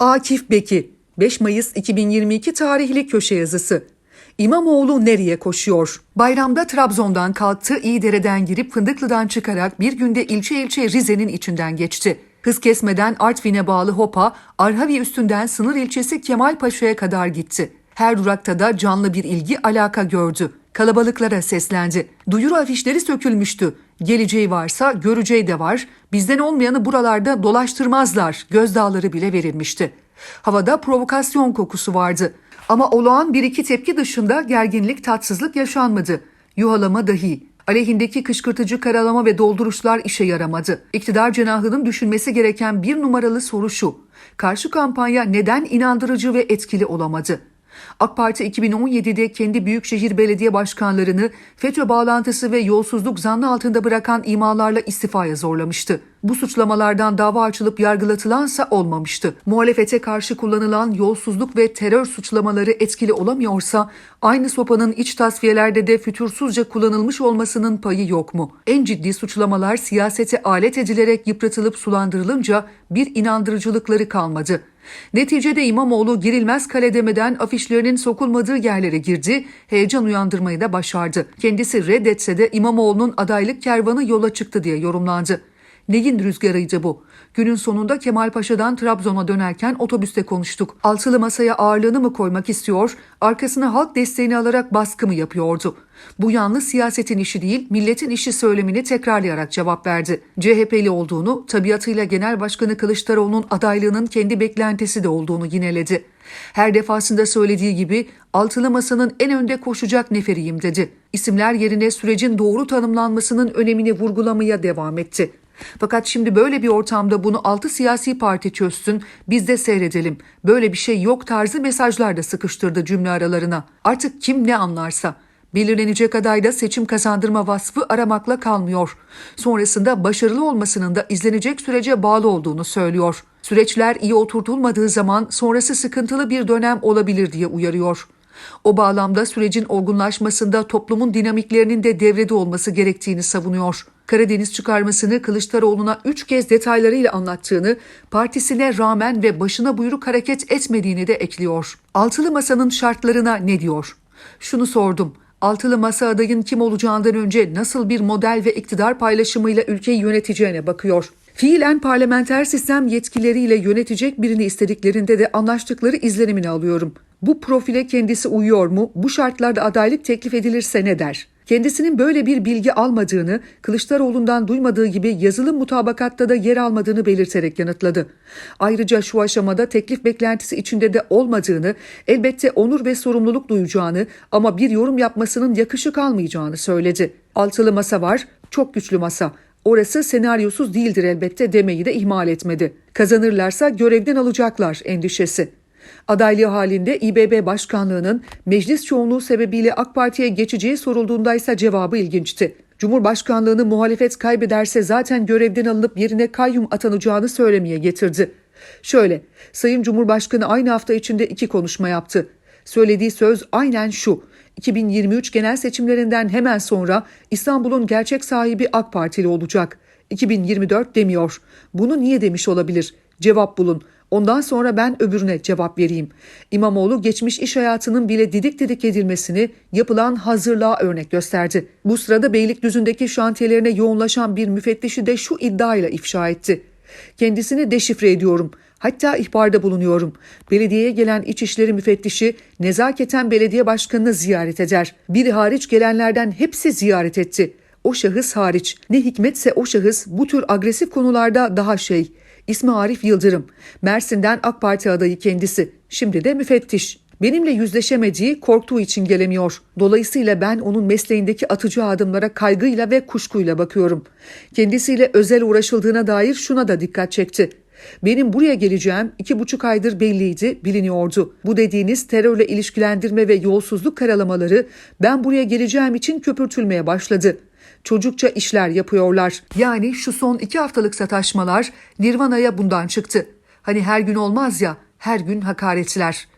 Akif Beki 5 Mayıs 2022 tarihli köşe yazısı. İmamoğlu nereye koşuyor? Bayramda Trabzon'dan kalktı, İyidere'den girip Fındıklı'dan çıkarak bir günde ilçe ilçe Rize'nin içinden geçti. Hız kesmeden Artvin'e bağlı Hopa, Arhavi üstünden sınır ilçesi Kemalpaşa'ya kadar gitti. Her durakta da canlı bir ilgi alaka gördü. Kalabalıklara seslendi. Duyuru afişleri sökülmüştü. Geleceği varsa göreceği de var. Bizden olmayanı buralarda dolaştırmazlar. Gözdağları bile verilmişti. Havada provokasyon kokusu vardı. Ama olağan bir iki tepki dışında gerginlik, tatsızlık yaşanmadı. Yuhalama dahi. Aleyhindeki kışkırtıcı karalama ve dolduruşlar işe yaramadı. İktidar cenahının düşünmesi gereken bir numaralı soru şu. Karşı kampanya neden inandırıcı ve etkili olamadı? AK Parti 2017'de kendi büyükşehir belediye başkanlarını FETÖ bağlantısı ve yolsuzluk zannı altında bırakan imalarla istifaya zorlamıştı. Bu suçlamalardan dava açılıp yargılatılansa olmamıştı. Muhalefete karşı kullanılan yolsuzluk ve terör suçlamaları etkili olamıyorsa aynı sopanın iç tasfiyelerde de fütursuzca kullanılmış olmasının payı yok mu? En ciddi suçlamalar siyasete alet edilerek yıpratılıp sulandırılınca bir inandırıcılıkları kalmadı. Neticede İmamoğlu girilmez kale demeden afişlerinin sokulmadığı yerlere girdi, heyecan uyandırmayı da başardı. Kendisi reddetse de İmamoğlu'nun adaylık kervanı yola çıktı diye yorumlandı. Neyin rüzgarıydı bu? Günün sonunda Kemalpaşa'dan Trabzon'a dönerken otobüste konuştuk. Altılı masaya ağırlığını mı koymak istiyor, arkasına halk desteğini alarak baskı mı yapıyordu? Bu yalnız siyasetin işi değil, milletin işi söylemini tekrarlayarak cevap verdi. CHP'li olduğunu, tabiatıyla Genel Başkanı Kılıçdaroğlu'nun adaylığının kendi beklentisi de olduğunu yineledi. Her defasında söylediği gibi altılı masanın en önde koşacak neferiyim dedi. İsimler yerine sürecin doğru tanımlanmasının önemini vurgulamaya devam etti. Fakat şimdi böyle bir ortamda bunu altı siyasi parti çözsün, biz de seyredelim. Böyle bir şey yok tarzı mesajlar da sıkıştırdı cümle aralarına. Artık kim ne anlarsa. Belirlenecek adayda seçim kazandırma vasfı aramakla kalmıyor. Sonrasında başarılı olmasının da izlenecek sürece bağlı olduğunu söylüyor. Süreçler iyi oturtulmadığı zaman sonrası sıkıntılı bir dönem olabilir diye uyarıyor. O bağlamda sürecin olgunlaşmasında toplumun dinamiklerinin de devrede olması gerektiğini savunuyor. Karadeniz çıkarmasını Kılıçdaroğlu'na üç kez detaylarıyla anlattığını, partisine rağmen ve başına buyruk hareket etmediğini de ekliyor. Altılı Masa'nın şartlarına ne diyor? Şunu sordum. Altılı Masa adayın kim olacağından önce nasıl bir model ve iktidar paylaşımıyla ülkeyi yöneteceğine bakıyor. Fiilen parlamenter sistem yetkileriyle yönetecek birini istediklerinde de anlaştıkları izlenimini alıyorum. Bu profile kendisi uyuyor mu? Bu şartlarda adaylık teklif edilirse ne der? Kendisinin böyle bir bilgi almadığını, Kılıçdaroğlu'ndan duymadığı gibi yazılı mutabakatta da yer almadığını belirterek yanıtladı. Ayrıca şu aşamada teklif beklentisi içinde de olmadığını, elbette onur ve sorumluluk duyacağını ama bir yorum yapmasının yakışık almayacağını söyledi. Altılı masa var, çok güçlü masa. Orası senaryosuz değildir elbette demeyi de ihmal etmedi. Kazanırlarsa görevden alacaklar endişesi. Adaylığı halinde İBB Başkanlığı'nın meclis çoğunluğu sebebiyle AK Parti'ye geçeceği sorulduğunda ise cevabı ilginçti. Cumhurbaşkanlığını muhalefet kaybederse zaten görevden alınıp yerine kayyum atanacağını söylemeye getirdi. Şöyle, Sayın Cumhurbaşkanı aynı hafta içinde iki konuşma yaptı. Söylediği söz aynen şu. 2023 genel seçimlerinden hemen sonra İstanbul'un gerçek sahibi AK Partili olacak. 2024 demiyor. Bunu niye demiş olabilir? Cevap bulun. Ondan sonra ben öbürüne cevap vereyim. İmamoğlu geçmiş iş hayatının bile didik didik edilmesini yapılan hazırlığa örnek gösterdi. Bu sırada Beylikdüzü'ndeki şantiyelerine yoğunlaşan bir müfettişi de şu iddiayla ifşa etti. Kendisini deşifre ediyorum. Hatta ihbarda bulunuyorum. Belediyeye gelen İçişleri Müfettişi nezaketen belediye başkanını ziyaret eder. Biri hariç gelenlerden hepsi ziyaret etti. O şahıs hariç. Ne hikmetse o şahıs bu tür agresif konularda daha şey. İsmi Arif Yıldırım. Mersin'den AK Parti adayı kendisi. Şimdi de müfettiş. Benimle yüzleşemediği, korktuğu için gelemiyor. Dolayısıyla ben onun mesleğindeki atacağı adımlara kaygıyla ve kuşkuyla bakıyorum. Kendisiyle özel uğraşıldığına dair şuna da dikkat çekti. Benim buraya geleceğim iki buçuk aydır belliydi, biliniyordu. Bu dediğiniz terörle ilişkilendirme ve yolsuzluk karalamaları ben buraya geleceğim için köpürtülmeye başladı. Çocukça işler yapıyorlar. Yani şu son iki haftalık sataşmalar Nirvana'ya bundan çıktı. Hani her gün olmaz ya, her gün hakaretler.